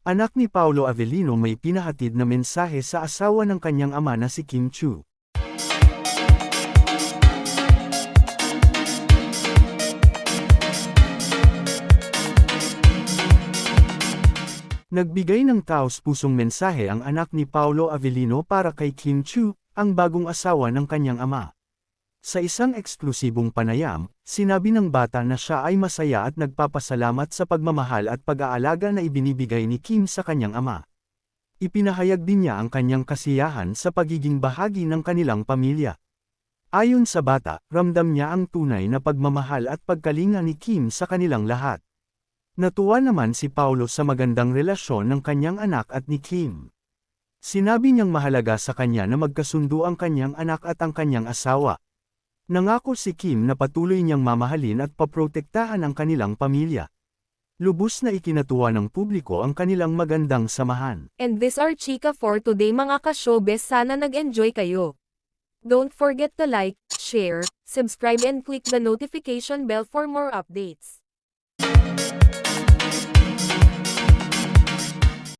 Anak ni Paolo Avellino may pinahatid na mensahe sa asawa ng kanyang ama na si Kim Chu. Nagbigay ng taos-pusong mensahe ang anak ni Paolo Avellino para kay Kim Chu, ang bagong asawa ng kanyang ama. Sa isang eksklusibong panayam, sinabi ng bata na siya ay masaya at nagpapasalamat sa pagmamahal at pag-aalaga na ibinibigay ni Kim sa kanyang ama. Ipinahayag din niya ang kanyang kasiyahan sa pagiging bahagi ng kanilang pamilya. Ayon sa bata, ramdam niya ang tunay na pagmamahal at pagkalinga ni Kim sa kanilang lahat. Natuwa naman si Paulo sa magandang relasyon ng kanyang anak at ni Kim. Sinabi niyang mahalaga sa kanya na magkasundo ang kanyang anak at ang kanyang asawa. Nangako si Kim na patuloy niyang mamahalin at paprotektahan ang kanilang pamilya. Lubos na ikinatuwa ng publiko ang kanilang magandang samahan. And this are chika for today mga ka-showbiz sana nag-enjoy kayo. Don't forget to like, share, subscribe and click the notification bell for more updates.